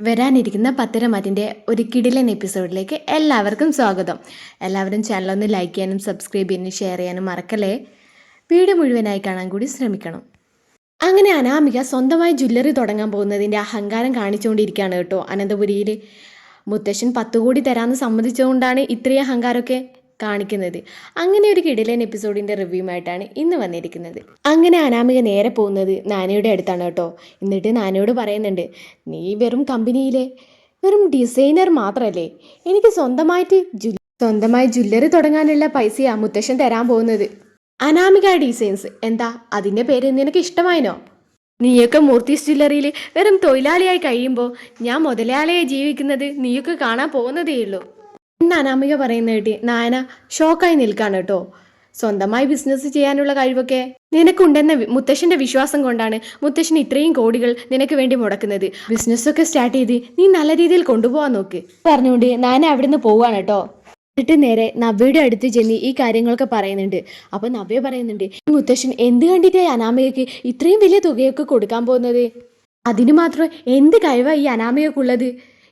വരാനിരിക്കുന്ന പത്തരമാറ്റിന്റെ ഒരു കിടിലൻ എപ്പിസോഡിലേക്ക് എല്ലാവർക്കും സ്വാഗതം. എല്ലാവരും ചാനലൊന്ന് ലൈക്ക് ചെയ്യാനും സബ്സ്ക്രൈബ് ചെയ്യാനും ഷെയർ ചെയ്യാനും മറക്കല്ലേ? വീഡിയോ മുഴുവനായി കാണാൻ കൂടി ശ്രമിക്കണം. അങ്ങനെ അനാമിക സ്വന്തമായി ജ്വല്ലറി തുടങ്ങാൻ പോകുന്നതിന്റെ അഹങ്കാരം കാണിച്ചുകൊണ്ടിരിക്കുകയാണ് കേട്ടോ അനന്തപുരിയിൽ മുത്തശ്ശൻ പത്ത് കോടി തരാമെന്ന് സമ്മതിച്ചുകൊണ്ടാണ് ഇത്രയും അഹങ്കാരമൊക്കെ. കാണിക്കുന്നത്. അങ്ങനെ ഒരു കിടിലൻ എപ്പിസോഡിന്റെ റിവ്യൂമായിട്ടാണ് ഇന്ന് വന്നിരിക്കുന്നത്. അങ്ങനെ അനാമിക നേരെ പോകുന്നത് നാനയുടെ അടുത്താണ് കേട്ടോ. എന്നിട്ട് നാനയോട് പറയുന്നുണ്ട് നീ വെറും കമ്പനിയിലെ വെറും ഡിസൈനർ മാത്രമല്ലേ എനിക്ക് സ്വന്തമായിട്ട് ജു സ്വന്തമായി ജ്വല്ലറി തുടങ്ങാനുള്ള പൈസയാണ് മുത്തശ്ശൻ തരാൻ പോകുന്നത്. അനാമിക ഡിസൈൻസ് എന്താ? അതിന്റെ പേര് നിനക്ക് ഇഷ്ടമായിനോ? നീയൊക്കെ മൂർത്തീസ് ജ്വല്ലറിയിൽ വെറും തൊഴിലാളിയായി കഴിയുമ്പോൾ ഞാൻ മുതലാളിയായി ജീവിക്കുന്നത് നീയൊക്കെ കാണാൻ പോകുന്നതേയുള്ളൂ. എന്ന് അനാമിക പറയുന്ന കേട്ടി നായന ഷോക്കായി നിൽക്കാണ് കേട്ടോ. സ്വന്തമായി ബിസിനസ് ചെയ്യാനുള്ള കഴിവൊക്കെ നിനക്കുണ്ടെന്ന മുത്തശ്ശന്റെ വിശ്വാസം കൊണ്ടാണ് മുത്തശ്ശൻ ഇത്രയും കോടികൾ നിനക്ക് വേണ്ടി മുടക്കുന്നത്. ബിസിനസ്സൊക്കെ സ്റ്റാർട്ട് ചെയ്ത് നീ നല്ല രീതിയിൽ കൊണ്ടുപോകാൻ നോക്ക്. പറഞ്ഞുകൊണ്ട് നായന അവിടുന്ന് പോവാണ് കേട്ടോ. എന്നിട്ട് നേരെ നവ്യയുടെ അടുത്ത് ചെന്ന് ഈ കാര്യങ്ങളൊക്കെ പറയുന്നുണ്ട്. അപ്പൊ നവ്യ പറയുന്നുണ്ട് "ഈ മുത്തശ്ശൻ എന്ത് കണ്ടിട്ടായി അനാമയ്ക്ക് ഇത്രയും വലിയ തുകയൊക്കെ കൊടുക്കാൻ പോകുന്നത്? അതിന് മാത്രം എന്ത് കഴിവാണ് ഈ അനാമികക്കുള്ളത്?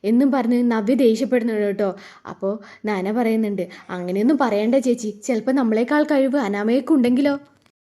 എന്നും പറഞ്ഞ് നവ്യ ദേഷ്യപ്പെടുന്നുണ്ട് കേട്ടോ. അപ്പോൾ നാന പറയുന്നുണ്ട് അങ്ങനെയൊന്നും പറയണ്ട ചേച്ചി. ചിലപ്പോൾ നമ്മളെക്കാൾ കഴിവ് അനാമികക്കുണ്ടെങ്കിലോ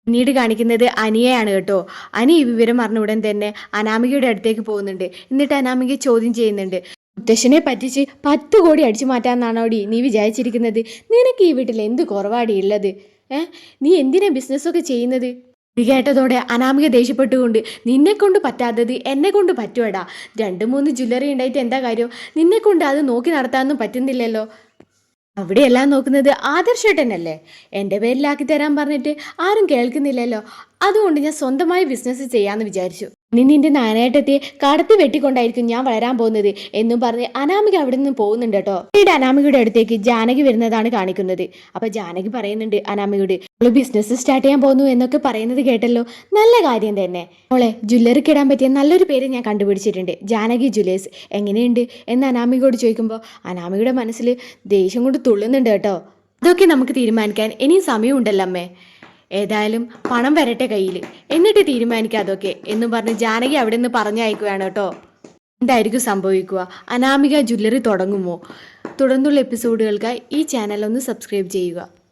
പിന്നീട് കാണിക്കുന്നത് അനിയയാണ് കേട്ടോ. അനി വിവരം അറിഞ്ഞ ഉടൻ തന്നെ അനാമികയുടെ അടുത്തേക്ക് പോകുന്നുണ്ട്. എന്നിട്ട് അനാമിക ചോദ്യം ചെയ്യുന്നുണ്ട് മുത്തശ്ശനെ പറ്റിച്ച് പത്ത് കോടി അടിച്ചു മാറ്റാന്നാണോടി നീ വിചാരിച്ചിരിക്കുന്നത്? നിനക്ക് ഈ വീട്ടിൽ എന്ത് കുറവാടി ഉള്ളത്? ഏ? നീ എന്തിനാ ബിസിനസ്സൊക്കെ ചെയ്യുന്നത്? ഇത് കേട്ടതോടെ അനാമിക ദേഷ്യപ്പെട്ടുകൊണ്ട് നിന്നെ കൊണ്ട് പറ്റാത്തത് എന്നെ കൊണ്ട് പറ്റുവടാ. രണ്ട് മൂന്ന് ജ്വല്ലറി ഉണ്ടായിട്ട് എന്താ കാര്യം? നിന്നെ കൊണ്ട് അത് നോക്കി നടത്താനൊന്നും പറ്റുന്നില്ലല്ലോ. അവിടെയെല്ലാം നോക്കുന്നത് ആദർശേട്ടനല്ലേ? എന്റെ പേരിലാക്കി തരാൻ പറഞ്ഞിട്ട് ആരും കേൾക്കുന്നില്ലല്ലോ. അതുകൊണ്ട് ഞാൻ സ്വന്തമായി ബിസിനസ് ചെയ്യാമെന്ന് വിചാരിച്ചു. ഇനി നാനായിട്ടെത്തിയെ നാനായിട്ടെത്തി കടത്തി വെട്ടിക്കൊണ്ടായിരിക്കും ഞാൻ വളരാൻ പോകുന്നത് എന്നും പറഞ്ഞ് അനാമിക അവിടെ നിന്ന് പോകുന്നുണ്ട് കേട്ടോ. പിന്നീട് അനാമികയുടെ അടുത്തേക്ക് ജാനകി വരുന്നതാണ് കാണിക്കുന്നത്. അപ്പൊ ജാനകി പറയുന്നുണ്ട് അനാമികയോട് അവൾ ബിസിനസ് സ്റ്റാർട്ട് ചെയ്യാൻ പോകുന്നു എന്നൊക്കെ പറയുന്നത് കേട്ടല്ലോ. നല്ല കാര്യം തന്നെ. മോളെ ജ്വല്ലറിക്ക് ഇടാൻ പറ്റിയ നല്ലൊരു പേര് ഞാൻ കണ്ടുപിടിച്ചിട്ടുണ്ട്. ജാനകി ജ്വല്ലേഴ്സ് എങ്ങനെയുണ്ട്? എന്ന് അനാമികയോട് ചോദിക്കുമ്പോൾ അനാമികയുടെ മനസ്സിൽ ദേഷ്യം കൊണ്ട് തുള്ളുന്നുണ്ട് കേട്ടോ. അതൊക്കെ നമുക്ക് തീരുമാനിക്കാൻ ഇനിയും സമയമുണ്ടല്ലോ അമ്മേ. ഏതായാലും പണം വരട്ടെ കയ്യിൽ എന്നിട്ട് തീരുമാനിക്കാം അതൊക്കെ എന്നും പറഞ്ഞ് ജാനകി അവിടെ നിന്ന് പറഞ്ഞയക്കുകയാണ് കേട്ടോ. എന്തായിരിക്കും സംഭവിക്കുക? അനാമിക ജ്വല്ലറി തുടങ്ങുമോ? തുടർന്നുള്ള എപ്പിസോഡുകൾക്കായി ഈ ചാനൽ ഒന്ന് സബ്സ്ക്രൈബ് ചെയ്യുക.